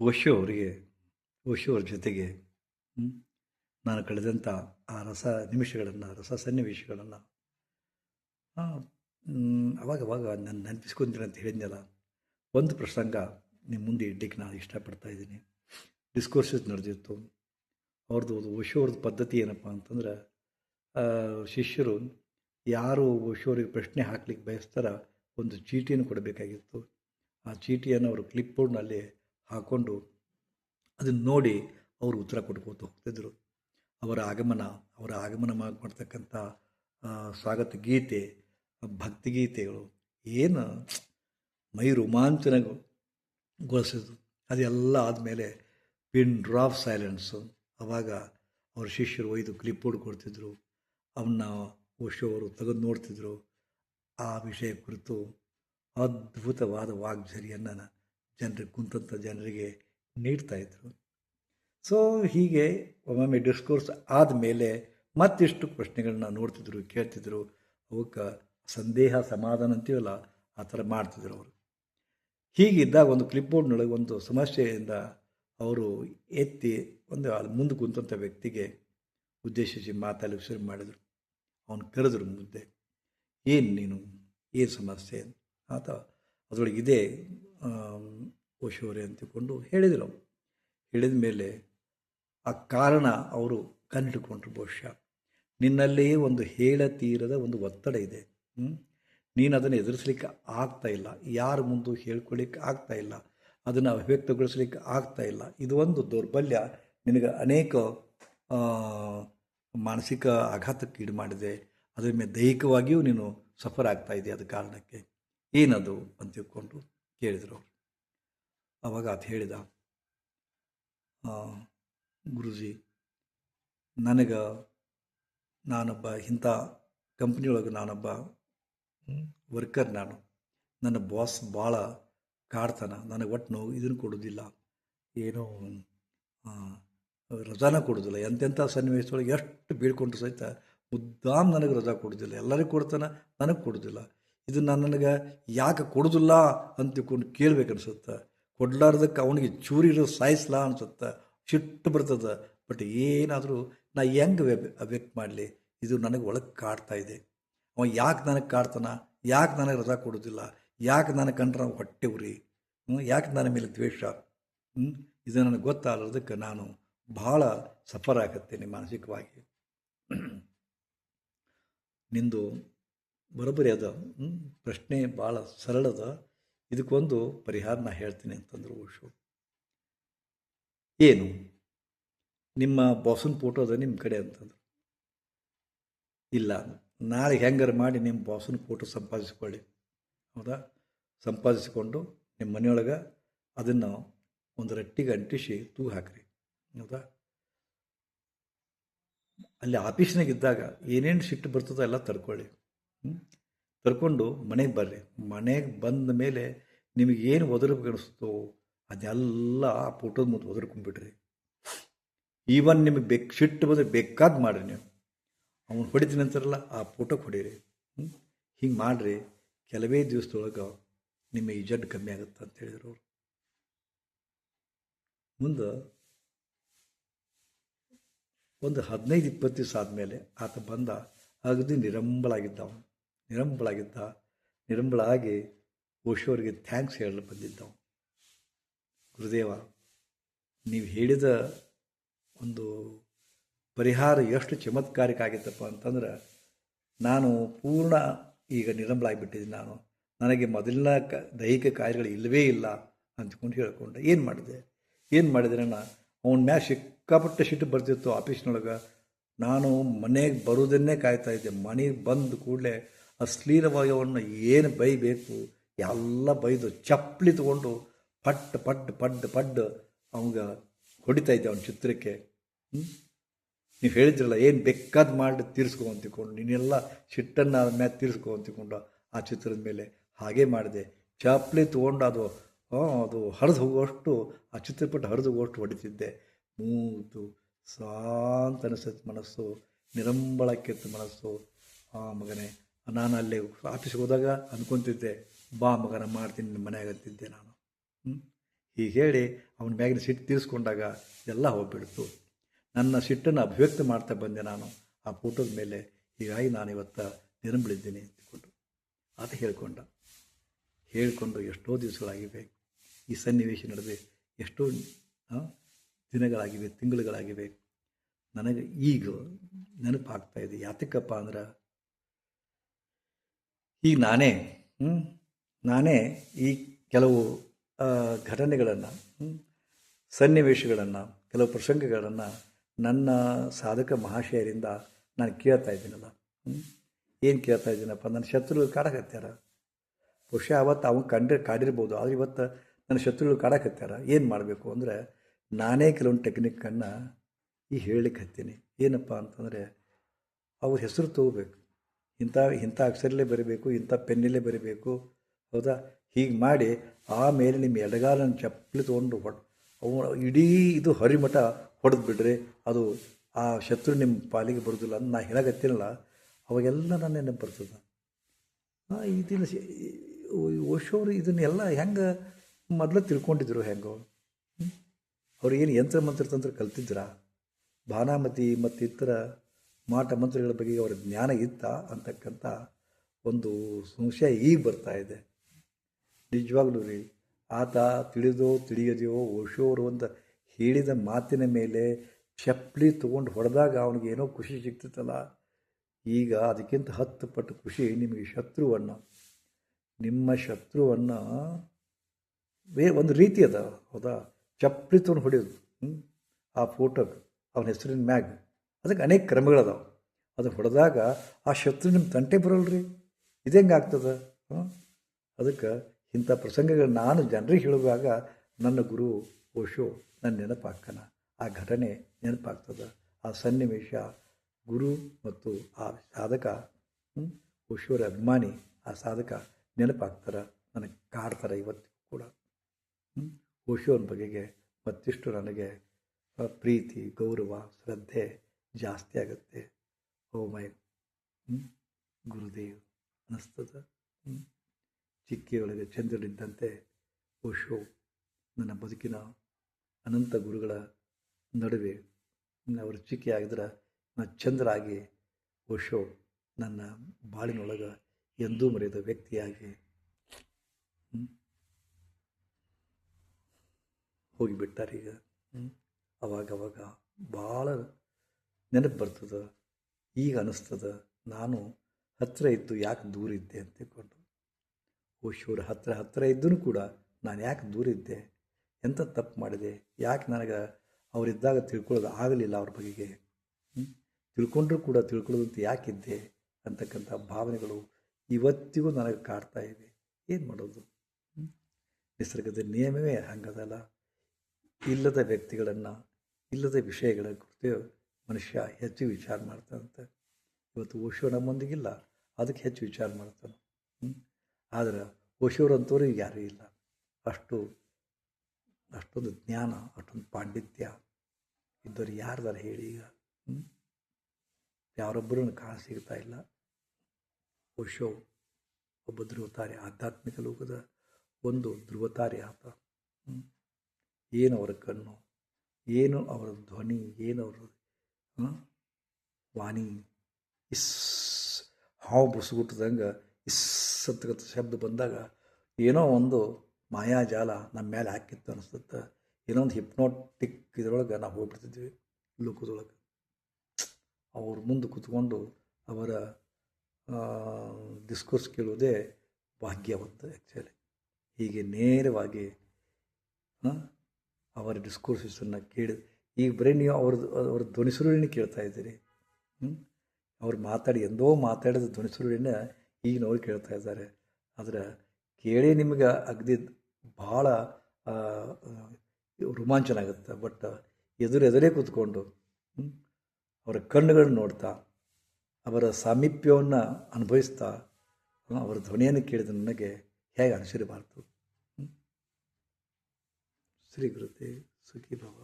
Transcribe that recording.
ಓಶೋ ಅವರಿಗೆ ಓಶೋ ಅವ್ರ ಜೊತೆಗೆ ನಾನು ಕಳೆದಂಥ ಆ ರಸ ನಿಮಿಷಗಳನ್ನು, ರಸ ಸನ್ನಿವೇಶಗಳನ್ನು ಅವಾಗ ಅವಾಗ ನಾನು ನೆನಪಿಸ್ಕೊಂತೀನಿ ಅಂತ ಹೇಳಿದ್ನಲ್ಲ, ಒಂದು ಪ್ರಸಂಗ ನಿಮ್ಮ ಮುಂದೆ ಇಡ್ಲಿಕ್ಕೆ ನಾನು ಇಷ್ಟಪಡ್ತಾ ಇದ್ದೀನಿ. ಡಿಸ್ಕೋರ್ಸಸ್ ನಡೆದಿತ್ತು. ಅವ್ರದ್ದು ಓಶೋ ಅವ್ರದ್ದು ಪದ್ಧತಿ ಏನಪ್ಪ ಅಂತಂದ್ರೆ ಶಿಷ್ಯರು ಯಾರು ಓಶೋರಿಗೆ ಪ್ರಶ್ನೆ ಹಾಕ್ಲಿಕ್ಕೆ ಬಯಸ್ತಾರ, ಒಂದು ಚೀಟಿಯನ್ನು ಕೊಡಬೇಕಾಗಿತ್ತು. ಆ ಚೀಟಿಯನ್ನು ಅವರು ಕ್ಲಿಪ್ ಬೋರ್ಡ್ನಲ್ಲಿ ಹಾಕ್ಕೊಂಡು ಅದನ್ನು ನೋಡಿ ಅವರು ಉತ್ತರ ಕೊಟ್ಕೋತ ಹೋಗ್ತಿದ್ರು. ಅವರ ಆಗಮನ ಅವರ ಆಗಮನ ಮಾಡ್- ಮಾಡ್ತಕ್ಕಂಥ ಸ್ವಾಗತ ಗೀತೆ ಭಕ್ತಿಗೀತೆಗಳು ಏನು ಮೈ ರೋಮಾಂಚನಗೊಳಿಸಿದ್ರು ಅದೆಲ್ಲ ಆದಮೇಲೆ ಪಿನ್ ಡ್ರಾಪ್ ಸೈಲೆನ್ಸು. ಅವಾಗ ಅವ್ರ ಶಿಷ್ಯರು ಒಯ್ದು ಕ್ಲಿಪ್ ಕೊಡ್ತಿದ್ರು. ಅವನ್ನ ಓಶೋ ಅವರು ತೆಗೆದು ನೋಡ್ತಿದ್ರು. ಆ ವಿಷಯ ಕುರಿತು ಅದ್ಭುತವಾದ ವಾಗ್ಝರಿಯನ್ನು ಜನರಿಗೆ ಕುಂತಂಥ ಜನರಿಗೆ ನೀಡ್ತಾ ಇದ್ರು. ಸೊ ಹೀಗೆ ಒಮ್ಮೊಮ್ಮೆ ಡಿಸ್ಕೋರ್ಸ್ ಆದಮೇಲೆ ಮತ್ತಿಷ್ಟು ಪ್ರಶ್ನೆಗಳನ್ನ ನೋಡ್ತಿದ್ರು, ಕೇಳ್ತಿದ್ರು. ಅವಕ್ಕೆ ಸಂದೇಹ, ಸಮಾಧಾನ ಅಂತೀವಲ್ಲ, ಆ ಥರ ಮಾಡ್ತಿದ್ರು ಅವರು. ಹೀಗಿದ್ದಾಗ ಒಂದು ಕ್ಲಿಪ್ ಬೋರ್ಡ್ನೊಳಗೆ ಒಂದು ಸಮಸ್ಯೆಯಿಂದ ಅವರು ಎತ್ತಿ ಒಂದು ಅಲ್ಲಿ ಮುಂದೆ ಕುಂತಂಥ ವ್ಯಕ್ತಿಗೆ ಉದ್ದೇಶಿಸಿ ಮಾತಾಡಲಿಕ್ಕೆ ಶುರು ಮಾಡಿದರು. ಅವನು ಕರೆದ್ರು ಮುಂದೆ, ಏನು ನೀನು? ಏನು ಸಮಸ್ಯೆ? ಆತ, ಅದರೊಳಗೆ ಇದೆ ಓಶೋರೆ ಅಂತಿಕೊಂಡು ಹೇಳಿದರು ಹೇಳಿದ ಮೇಲೆ ಆ ಕಾರಣ ಅವರು ಕಂಡುಕೊಂಡ್ರು ಬಹುಶಃ. ನಿನ್ನಲ್ಲಿ ಒಂದು ಹೇಳತೀರದ ಒಂದು ಒತ್ತಡ ಇದೆ. ನೀನು ಅದನ್ನು ಎದುರಿಸ್ಲಿಕ್ಕೆ ಆಗ್ತಾ ಇಲ್ಲ. ಯಾರ ಮುಂದೆ ಹೇಳ್ಕೊಳ್ಳಿಕ್ಕೆ ಆಗ್ತಾ ಇಲ್ಲ. ಅದನ್ನು ಅವ್ಯಕ್ತಗೊಳಿಸ್ಲಿಕ್ಕೆ ಆಗ್ತಾ ಇಲ್ಲ. ಇದು ಒಂದು ದೌರ್ಬಲ್ಯ. ನಿನಗೆ ಅನೇಕ ಮಾನಸಿಕ ಆಘಾತಕ್ಕೆ ಈಡು ಮಾಡಿದೆ. ಅದರ ಮೇಲೆ ದೈಹಿಕವಾಗಿಯೂ ನೀನು ಸಫರ್ ಆಗ್ತಾ ಇದೆ ಅದ ಕಾರಣಕ್ಕೆ ಏನದು? ಅಂತ ತಿಳ್ಕೊಂಡು ಕೇಳಿದರು ಅವರು. ಆವಾಗ ಅದು ಹೇಳಿದ ಗುರುಜಿ, ನನಗೆ ನಾನೊಬ್ಬ ಇಂಥ ಕಂಪ್ನಿಯೊಳಗೆ ನಾನೊಬ್ಬ ವರ್ಕರ್ ನಾನು. ನನ್ನ ಬಾಸ್ ಭಾಳ ಕಾಡ್ತಾನೆ. ನನಗೆ ಒಟ್ಟು ನೋವು ಇದನ್ನು ಕೊಡೋದಿಲ್ಲ. ಏನು ರಜಾನ ಕೊಡೋದಿಲ್ಲ. ಎಂತೆಂಥ ಸನ್ನಿವೇಶದೊಳಗೆ ಎಷ್ಟು ಬೀಳ್ಕೊಂಡ್ರು ಸಹಿತ ಮುದ್ದಾಮ್ ನನಗೆ ರಜಾ ಕೊಡೋದಿಲ್ಲ. ಎಲ್ಲರಿಗೂ ಕೊಡ್ತಾನೆ, ನನಗೆ ಕೊಡೋದಿಲ್ಲ. ಇದು ನಾನು ನನಗೆ ಯಾಕೆ ಕೊಡೋದಿಲ್ಲ ಅಂತ ತಿಳ್ಕೊಂಡು ಕೇಳ್ಬೇಕು ಕೊಡ್ಲಾರ್ದಕ್ಕೆ ಅವನಿಗೆ ಚೂರಿರೋ ಸಾಯಿಸ್ಲಾ ಅನ್ಸುತ್ತೆ. ಸಿಟ್ಟು ಬರ್ತದೆ. ಬಟ್ ಏನಾದರೂ ನಾ ಹೆಂಗೆ ಅವ್ಯಕ್ಟ್ ಮಾಡಲಿ? ಇದು ನನಗೆ ಒಳಗೆ ಕಾಡ್ತಾ ಇದೆ. ಅವ ಯಾಕೆ ನನಗೆ ಕಾಡ್ತಾನ? ಯಾಕೆ ನನಗೆ ರಜಾ ಕೊಡೋದಿಲ್ಲ? ಯಾಕೆ ನನಗೆ ಕಂಡ್ರೆ ಹೊಟ್ಟೆ ಉರಿ? ಯಾಕೆ ನನ್ನ ಮೇಲೆ ದ್ವೇಷ? ಇದು ನನಗೆ ಗೊತ್ತಾಗಲಾರ್ದಕ್ಕೆ ನಾನು ಭಾಳ ಸಫರ್ ಆಗತ್ತೇನೆ ಮಾನಸಿಕವಾಗಿ. ನಿಂದು ಬರೋಬ್ಬರಿ ಅದ? ಪ್ರಶ್ನೆ ಭಾಳ ಸರಳದ. ಇದಕ್ಕೊಂದು ಪರಿಹಾರ ನಾ ಹೇಳ್ತೀನಿ ಅಂತಂದರು ಓಶು ಏನು? ನಿಮ್ಮ ಬಾಸನ್ ಫೋಟೋ ಅದ ನಿಮ್ಮ ಕಡೆ ಅಂತಂದರು. ಇಲ್ಲ, ನಾಳೆ ಹೆಂಗಾರು ಮಾಡಿ ನಿಮ್ಮ ಬಾಸನ್ ಫೋಟೋ ಸಂಪಾದಿಸ್ಕೊಳ್ಳಿ. ಹೌದಾ? ಸಂಪಾದಿಸಿಕೊಂಡು ನಿಮ್ಮ ಮನೆಯೊಳಗೆ ಅದನ್ನು ಒಂದು ರಟ್ಟಿಗೆ ಅಂಟಿಸಿ ತೂ ಹಾಕ್ರಿ. ಹೌದಾ? ಅಲ್ಲಿ ಆಫೀಸ್ನಾಗ ಇದ್ದಾಗ ಏನೇನು ಸಿಟ್ಟು ಬರ್ತದೋ ಎಲ್ಲ ತಡ್ಕೊಳ್ಳಿ. ಹ್ಮ್? ತಡ್ಕೊಂಡು ಮನೆಗೆ ಬರ್ರಿ. ಮನೆಗೆ ಬಂದ ಮೇಲೆ ನಿಮಗೆ ಏನು ಒದರಬೇಕು ಅನಿಸ್ತೋ ಅದೆಲ್ಲ ಆ ಫೋಟೋದ ಮುಂದೆ ಒದರ್ಕೊಂಡ್ಬಿಡ್ರಿ ಈವನ್ ನಿಮಗೆ ಬೆಕ್, ಸಿಟ್ಟು ಬಂದರೆ ಬೇಕಾದ ಮಾಡಿರಿ ನೀವು. ಅವನು ಹೊಡಿತೀನಿ ಅಂತಾರಲ್ಲ ಆ ಫೋಟೋಗೆ ಹೊಡೀರಿ ಹಿಂಗೆ ಮಾಡಿರಿ. ಕೆಲವೇ ದಿವಸದೊಳಗೆ ನಿಮ್ಮ ಈ ಜಡ್ ಕಮ್ಮಿ ಆಗುತ್ತೆ ಅಂತ ಹೇಳಿದ್ರು ಅವರು. ಮುಂದೆ ಒಂದು ಹದಿನೈದು ಇಪ್ಪತ್ತು ದಿವಸ ಆದಮೇಲೆ ಆತ ಬಂದ ಅಗದಿ ನಿರಂಬಳಾಗಿದ್ದ ಅವನು. ನಿರಂಬಳಾಗಿದ್ದ, ನಿರಂಬಳಾಗಿ ಓಶೋರಿಗೆ ಥ್ಯಾಂಕ್ಸ್ ಹೇಳಲು ಬಂದಿದ್ದವು ಗುರುದೇವ, ನೀವು ಹೇಳಿದ ಒಂದು ಪರಿಹಾರ ಎಷ್ಟು ಚಮತ್ಕಾರಿಕ ಆಗಿತ್ತಪ್ಪ ಅಂತಂದ್ರೆ, ನಾನು ಪೂರ್ಣ ಈಗ ನಿರಂಬಳಾಗಿಬಿಟ್ಟಿದ್ದೀನಿ ನಾನು. ನನಗೆ ಮೊದಲಿನ ಕ, ದೈಹಿಕ ಕಾರ್ಯಗಳು ಇಲ್ಲವೇ ಇಲ್ಲ ಅಂದ್ಕೊಂಡು ಹೇಳ್ಕೊಂಡೆ. ಏನು ಮಾಡಿದೆ? ಏನು ಮಾಡಿದೆ ನಾನು ಅವನ ಮ್ಯಾಲೆ ಸಿಕ್ಕಾಪಟ್ಟೆ ಸಿಟ್ಟು ಬರ್ತಿತ್ತು ಆಫೀಸ್ನೊಳಗೆ. ನಾನು ಮನೆಗೆ ಬರೋದನ್ನೇ ಕಾಯ್ತಾ ಇದ್ದೆ. ಮನೆಗೆ ಬಂದ ಕೂಡಲೇ ಅಶ್ಲೀಲವಾಗಿ ಅವನ್ನ ಏನು ಬೈಬೇಕು, ಎಲ್ಲ ಬೈದು ಚಪ್ಪಲಿ ತಗೊಂಡು ಪಟ್ ಪಟ್ ಪಡ್ ಪಡ್ ಅವಂಗ ಹೊಡಿತಾ ಇದ್ದೆ ಅವನ ಚಿತ್ರಕ್ಕೆ. ಹ್ಞೂ ನೀವು ಹೇಳಿದ್ರಲ್ಲ, ಏನು ಬೇಕಾದ್ ಮಾಡಿ ತೀರಿಸ್ಕೊ ಅಂತಿಕೊಂಡು, ನೀನೆಲ್ಲ ಸಿಟ್ಟನ್ನು ಅದ್ರ ಮ್ಯಾಲೆ ತೀರಿಸ್ಕೊ ಅಂತಿಕೊಂಡು ಆ ಚಿತ್ರದ ಮೇಲೆ. ಹಾಗೆ ಮಾಡಿದೆ. ಚಪ್ಪಲಿ ತೊಗೊಂಡು ಅದು ಅದು ಹರಿದು ಹೋಗುವಷ್ಟು ಆ ಚಿತ್ರಪಟ ಹರಿದು ಹೋಗುವಷ್ಟು ಹೊಡಿತಿದ್ದೆ. ಮೂತು ಶಾಂತ ಅನಿಸುತ್ತೆ ಮನಸ್ಸು ನಿರಂಬಳಕ್ಕೆತ್ತು ಮನಸ್ಸು. ಆ ಮಗನೇ ನಾನು ಅಲ್ಲಿ ಆಫೀಸ್ಗೆ ಹೋದಾಗ ಅಂದ್ಕೊತಿದ್ದೆ ಬಾ ಮಗನ, ಮಾಡ್ತೀನಿ ಮನೆಯಾಗ ಅಂತಿದ್ದೆ ನಾನು? ಹೀಗೆ ಹೇಳಿ ಅವನ ಮ್ಯಾಗಿನ ಸಿಟ್ಟು ತೀರಿಸ್ಕೊಂಡಾಗ ಎಲ್ಲ ಹೋಗ್ಬಿಡ್ತು. ನನ್ನ ಸಿಟ್ಟನ್ನು ಅಭಿವ್ಯಕ್ತ ಮಾಡ್ತಾ ಬಂದೆ ನಾನು. ಆ ಫೋಟೋದ ಮೇಲೆ, ಹೀಗಾಗಿ ನಾನು ಇವತ್ತು ನೆನಪಿಳಿದ್ದೀನಿ ಅಂತಕೊಂಡು ಆತ ಹೇಳ್ಕೊಂಡ. ಹೇಳಿಕೊಂಡು ಎಷ್ಟೋ ದಿವಸಗಳಾಗಿವೆ. ಈ ಸನ್ನಿವೇಶ ನಡುವೆ ಎಷ್ಟೋ ದಿನಗಳಾಗಿವೆ, ತಿಂಗಳುಗಳಾಗಿವೆ. ನನಗೆ ಈಗ ನೆನಪಾಗ್ತಾ ಇದೆ ಯಾತಕ್ಕಪ್ಪ ಅಂದ್ರೆ ಈಗ ನಾನೇ ನಾನೇ ಈ ಕೆಲವು ಘಟನೆಗಳನ್ನು ಸನ್ನಿವೇಶಗಳನ್ನು, ಕೆಲವು ಪ್ರಸಂಗಗಳನ್ನು ನನ್ನ ಸಾಧಕ ಮಹಾಶಯರಿಂದ ನಾನು ಕೇಳ್ತಾ ಇದ್ದೀನಲ್ಲ ಏನು ಕೇಳ್ತಾ ಇದ್ದೀನಪ್ಪ, ನನ್ನ ಶತ್ರುಗಳು ಕಾಡಕತ್ಯಾರ? ಬಹುಶಃ ಅವತ್ತು ಅವನು ಕಂಡ್ರೆ ಕಾಡಿರ್ಬೋದು, ಆದರೆ ಇವತ್ತು ನನ್ನ ಶತ್ರುಗಳು ಕಾಡಕತ್ಯಾರ? ಏನು ಮಾಡಬೇಕು ಅಂದರೆ ನಾನೇ ಕೆಲವೊಂದು ಟೆಕ್ನಿಕ್ಕನ್ನು ಈ ಹೇಳಲಿಕ್ಕೆ ಹತ್ತೀನಿ. ಏನಪ್ಪ ಅಂತಂದರೆ ಅವ್ರ ಹೆಸರು ತಗೋಬೇಕು. ಇಂಥ ಇಂಥ ಅಕ್ಷರಲ್ಲೇ ಬರೀಬೇಕು, ಇಂಥ ಪೆನ್ನಲ್ಲೇ ಬರೀಬೇಕು. ಹೌದಾ? ಹೀಗೆ ಮಾಡಿ ಆಮೇಲೆ ನಿಮ್ಮ ಎಡಗಾಲನ್ನು ಚಪ್ಪಲಿ ತೊಗೊಂಡು ಹೊಡ್, ಅವು ಇಡೀ ಇದು ಹರಿಮಠ ಹೊಡೆದು ಬಿಡ್ರಿ. ಅದು ಆ ಶತ್ರು ನಿಮ್ಮ ಪಾಲಿಗೆ ಬರೋದಿಲ್ಲ ಅಂತ ನಾ ಹೇಳಾಗತ್ತಿರಲ್ಲ ಅವಾಗೆಲ್ಲ ನನ್ನ ನೆನಪು ಬರ್ತದೆ ಇದನ್ನ ಓಶೋರು ಇದನ್ನೆಲ್ಲ ಹೆಂಗೆ ಮೊದಲು ತಿಳ್ಕೊಂಡಿದ್ರು ಹೆಂಗೋ? ಅವ್ರು ಏನು ಯಂತ್ರ, ಮಂತ್ರ, ತಂತ್ರ ಕಲ್ತಿದ್ರ? ಭಾನಾಮತಿ ಮತ್ತು ಇತರ ಮಾಟ ಮಂತ್ರಗಳ ಬಗ್ಗೆ ಅವರ ಜ್ಞಾನ ಇತ್ತ ಅಂತಕ್ಕಂಥ ಒಂದು ಸಂಶಯ ಈಗ ಬರ್ತಾ ಇದೆ. ನಿಜವಾಗ್ಲೂ ರೀ, ಆತ ತಿಳಿದೋ ತಿಳಿಯದೆಯೋ ಓಶೋರು ಅಂತ ಹೇಳಿದ ಮಾತಿನ ಮೇಲೆ ಚಪ್ಪಲಿ ತೊಗೊಂಡು ಹೊಡೆದಾಗ ಅವನಿಗೆ ಏನೋ ಖುಷಿ ಸಿಗ್ತಿತ್ತಲ್ಲ. ಈಗ ಅದಕ್ಕಿಂತ ಹತ್ತು ಪಟ್ಟು ಖುಷಿ ನಿಮಗೆ ಶತ್ರುವನ್ನು. ನಿಮ್ಮ ಶತ್ರುವನ್ನು ಬೇ ಒಂದು ರೀತಿ ಅದ, ಹೌದಾ? ಚಪ್ಪಲಿ ತೊಗೊಂಡು ಹೊಡೆಯೋದು? ಆ ಫೋಟೋಗೆ, ಅವನ ಹೆಸರಿನ ಮ್ಯಾಗ. ಅದಕ್ಕೆ ಅನೇಕ ಕ್ರಮಗಳದಾವೆ. ಅದು ಹೊಡೆದಾಗ ಆ ಶತ್ರು ನಿಮ್ಮ ತಂಟೆ ಬರಲ್ರಿ? ಇದು ಹೆಂಗೆ ಆಗ್ತದೆ? ಹಾಂ? ಅದಕ್ಕೆ ಇಂಥ ಪ್ರಸಂಗಗಳು ನಾನು ಜನರಿಗೆ ಹೇಳುವಾಗ ನನ್ನ ಗುರು ಓಶೋ ನನ್ನ ನೆನಪಾಗ್ತಾನ. ಆ ಘಟನೆ ನೆನಪಾಗ್ತದೆ. ಆ ಸನ್ನಿವೇಶ ಗುರು ಮತ್ತು ಆ ಸಾಧಕ ಓಶೋರ ಅಭಿಮಾನಿ, ಆ ಸಾಧಕ ನೆನಪಾಗ್ತಾರೆ. ನನಗೆ ಕಾಡ್ತಾರೆ ಇವತ್ತು ಕೂಡ. ಓಶೋನ ಬಗೆಗೆ ಮತ್ತಿಷ್ಟು ನನಗೆ ಪ್ರೀತಿ, ಗೌರವ, ಶ್ರದ್ಧೆ ಜಾಸ್ತಿ ಆಗುತ್ತೆ. ಓ ಮೈ ಗುರುದೇವ್ ಅನ್ನಿಸ್ತದ. ಚಿಕ್ಕಿಯೊಳಗೆ ಚಂದ್ರನಿದ್ದಂತೆ ಓಶೋ ನನ್ನ ಬದುಕಿನ ಅನಂತ ಗುರುಗಳ ನಡುವೆ ಅವರು ಚಿಕ್ಕಿ ಆಗಿದ್ರೆ, ನಾ ಚಂದ್ರ ಆಗಿ ಓಶೋ ನನ್ನ ಬಾಳಿನೊಳಗೆ ಎಂದೂ ಮರೆಯದ ವ್ಯಕ್ತಿಯಾಗಿ. ಹೋಗಿಬಿಟ್ಟಾರೀಗ. ಅವಾಗವಾಗ ಭಾಳ ನೆನಪು ಬರ್ತದೆ? ಈಗ ಅನ್ನಿಸ್ತದೆ ನಾನು ಹತ್ತಿರ ಇದ್ದು ಯಾಕೆ ದೂರ ಇದ್ದೆ ಅಂತ ತಿಳ್ಕೊಂಡು ಓಶೋರ ಹತ್ತಿರ ಹತ್ತಿರ ಇದ್ದೂ ಕೂಡ ನಾನು ಯಾಕೆ ದೂರ ಇದ್ದೆ? ಎಂಥ ತಪ್ಪು ಮಾಡಿದೆ? ಯಾಕೆ ನನಗೆ ಅವರಿದ್ದಾಗ ತಿಳ್ಕೊಳ್ಳೋದು ಆಗಲಿಲ್ಲ ಅವ್ರ ಬಗೆಗೆ? ತಿಳ್ಕೊಂಡ್ರೂ ಕೂಡ ತಿಳ್ಕೊಳ್ಳೋದಂತ ಯಾಕಿದ್ದೆ ಅಂತಕ್ಕಂಥ ಭಾವನೆಗಳು ಇವತ್ತಿಗೂ ನನಗೆ ಕಾಡ್ತಾ ಇದೆ ಏನು ಮಾಡೋದು? ನಿಸರ್ಗದ ನಿಯಮವೇ ಹಂಗದಲ್ಲ. ಇಲ್ಲದ ವ್ಯಕ್ತಿಗಳನ್ನು, ಇಲ್ಲದ ವಿಷಯಗಳ ಕುರಿತು ಮನುಷ್ಯ ಹೆಚ್ಚು ವಿಚಾರ ಮಾಡ್ತಾನಂತೆ. ಇವತ್ತು ಓಶೋ ನಮ್ಮೊಂದಿಗಿಲ್ಲ ಅದಕ್ಕೆ ಹೆಚ್ಚು ವಿಚಾರ ಮಾಡ್ತಾನೆ. ಆದರೆ ಓಶೋರಂಥವ್ರು ಈಗ ಯಾರೂ ಇಲ್ಲ. ಅಷ್ಟು, ಅಷ್ಟೊಂದು ಜ್ಞಾನ, ಅಷ್ಟೊಂದು ಪಾಂಡಿತ್ಯ ಇದ್ದವ್ರು ಯಾರ್ದಾರ ಹೇಳಿ ಈಗ? ಯಾರೊಬ್ಬರೂ ಕಾಣ ಸಿಗ್ತಾ ಇಲ್ಲ. ಓಶೋ ಒಬ್ಬ ಧ್ರುವತಾರಿ, ಆಧ್ಯಾತ್ಮಿಕ ಲೋಕದ ಒಂದು ಧ್ರುವತಾರಿ ಆತ? ಏನು ಅವರ ಕಣ್ಣು? ಏನು ಅವರ ಧ್ವನಿ? ಏನು ಅವರ ವಾಣಿ. ಇಸ್ ಹಾವು ಬುಸುಗುಟ್ಟದಂಗೆ, ಇಸ್ ಅಂತಕ್ಕಂಥ ಶಬ್ದ ಬಂದಾಗ ಏನೋ ಒಂದು ಮಾಯಾಜಾಲ ನಮ್ಮ ಮೇಲೆ ಹಾಕಿತ್ತು ಅನಿಸುತ್ತೆ. ಏನೋ ಒಂದು ಹಿಪ್ನೋಟಿಕ್ ಇದರೊಳಗೆ ನಾವು ಹೋಗ್ಬಿಡ್ತಿದ್ವಿ ಲೋಕದೊಳಗೆ. ಅವ್ರ ಮುಂದೆ ಕೂತ್ಕೊಂಡು ಅವರ ಡಿಸ್ಕೋರ್ಸ್ ಕೇಳುವುದೇ ಭಾಗ್ಯವಂತ ಆ್ಯಕ್ಚುಲಿ ಹೀಗೆ ನೇರವಾಗಿ ಅವರ ಡಿಸ್ಕೋರ್ಸನ್ನು ಕೇಳಿ ಈಗ ಬರೀ ನೀವು ಅವ್ರದ್ದು ಅವ್ರ ಧ್ವನಿ ಸುರುಳಿನ ಕೇಳ್ತಾ ಇದ್ದೀರಿ. ಅವ್ರು ಮಾತಾಡಿ ಎಂದೋ ಮಾತಾಡಿದ ಧ್ವನಿ ಸುರುಳಿನ ಈಗ ನೋಡಿ ಕೇಳ್ತಾ ಇದ್ದಾರೆ. ಆದರೆ ಕೇಳಿ ನಿಮಗೆ ಅಗದಿ ಭಾಳ ರೋಮಾಂಚನ ಆಗುತ್ತೆ. ಬಟ್ ಎದುರು ಎದುರೇ ಕೂತ್ಕೊಂಡು ಅವರ ಕಣ್ಣುಗಳನ್ನ ನೋಡ್ತಾ, ಅವರ ಸಾಮೀಪ್ಯವನ್ನು ಅನುಭವಿಸ್ತಾ ಅವರ ಧ್ವನಿಯನ್ನು ಕೇಳಿದ ನನಗೆ ಹೇಗೆ ಅನುಸರಿಬಾರ್ದು? ಶ್ರೀ ಗುರುತೆ ಸುಖಿ ಭವ